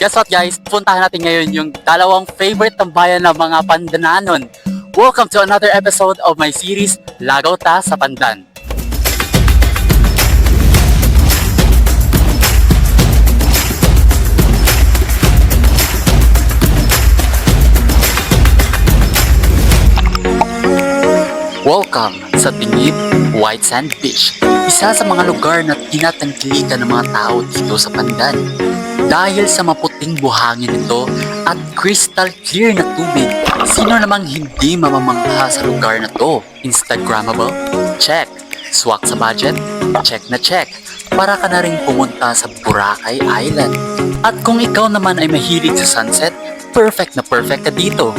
Guess what guys? Puntahan natin ngayon yung dalawang favorite tambayan ng mga Pandananon. Welcome to another episode of my series, Lagaw Ta sa Pandan. Welcome sa Tingib White Sand Beach, isa sa mga lugar na tinatangkilikan ng mga tao dito sa Pandan. Dahil sa maputing buhangin nito at crystal clear na tubig, sino namang hindi mamamangha sa lugar na to? Instagrammable? Check. Swak sa budget? Check na check. Para ka na rin pumunta sa Boracay Island. At kung ikaw naman ay mahilig sa sunset, perfect na perfect ka dito.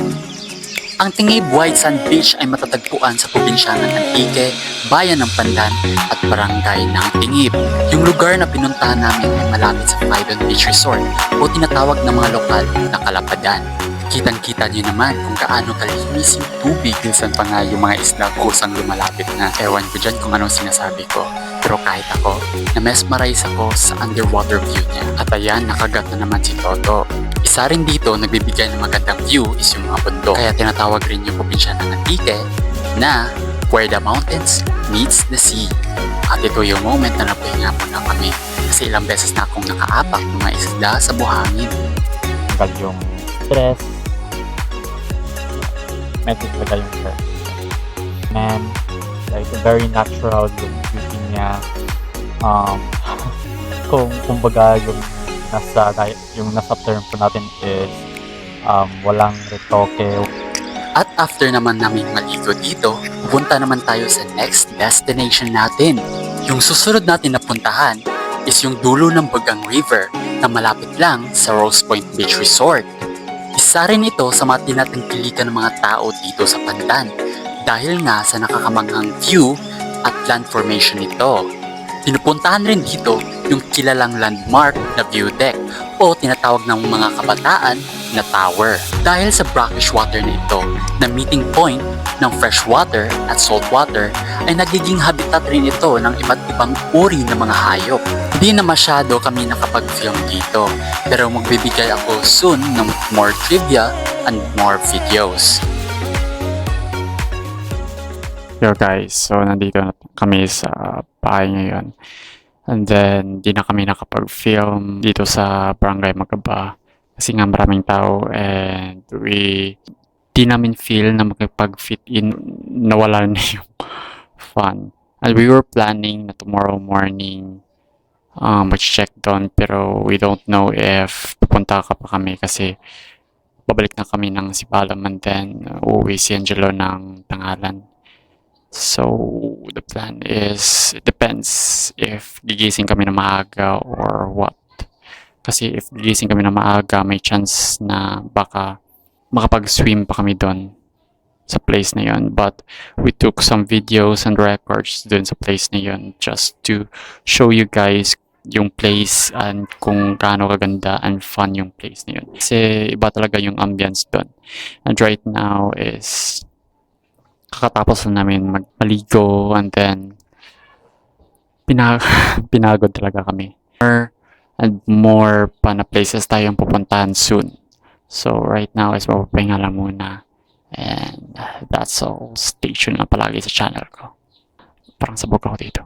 Ang Tingib White Sand Beach ay matatagpuan sa probinsya ng Antique, bayan ng Pandan at barangay ng Tingib. Yung lugar na pinuntahan namin ay malapit sa Fidon Beach Resort o tinatawag ng mga lokal na Kalapadan. Kitang-kita niyo naman kung gaano kalinis yung tubig. Minsan pa nga yung mga isla kusang lumalapit na. Ewan ko dyan kung anong sinasabi ko. Pero kahit ako, na-mesmerize ako sa underwater view niya. At ayan, nakagat na naman si Toto. Isa rin dito nagbibigay ng magandang view is yung mga bundok. Kaya tinatawag rin yung probinsya ng Antique na where the mountains meets the sea. At ito yung moment na napahinga muna kami kasi ilang beses na akong nakaapak ng mga isda sa buhangin. tanggal yung stress. Medyo talaga yung stress. And like very natural yung beauty niya. Um, kung kumbaga yung nasa yung nasa term po natin is um, walang retoke, At after naman namin maligo dito, pupunta naman tayo sa next destination natin. Yung susunod natin na puntahan is yung dulo ng Bagang River na malapit lang sa Rose Point Beach Resort. Isa rin ito sa mga tinatangkilikan ng mga tao dito sa Pandan dahil nga sa nakakamanghang view at land formation nito. Pinupuntahan rin dito yung kilalang landmark na view deck o tinatawag ng mga kabataan na tower. Dahil sa brackish water na ito, na meeting point ng fresh water at salt water, ay nagiging habitat rin ito ng iba't ibang uri ng mga hayop. Hindi na masyado kami nakapag-film dito, pero magbibigay ako soon ng more trivia and more videos. Yo guys, so nandito na kami sa bahay ngayon. And then, di na kami nakapag-film dito sa Barangay Magaba. Kasi nga maraming tao and we di namin feel na makipag-fit in, nawala na yung fun. And we were planning na tomorrow morning um, mag-check doon pero we don't know if pupunta ka pa kami kasi babalik na kami ng Sibalam and then uuwi si Angelo ng Tangalan. So, the plan is, it depends if gigising kami na maaga or what. Kasi if gigising kami na maaga, may chance na baka makapag-swim pa kami doon sa place na yon. But we took some videos and records doon sa place na yon just to show you guys yung place and kung gaano kaganda and fun yung place na yun. Kasi iba talaga yung ambience doon. And right now is kakatapos na namin magmaligo and then pinag pinagod talaga kami. More and more pa na places tayong pupuntahan soon. So right now is mapapahinga lang muna. And that's all. Stay tuned lang palagi sa channel ko. Parang sabog ako dito.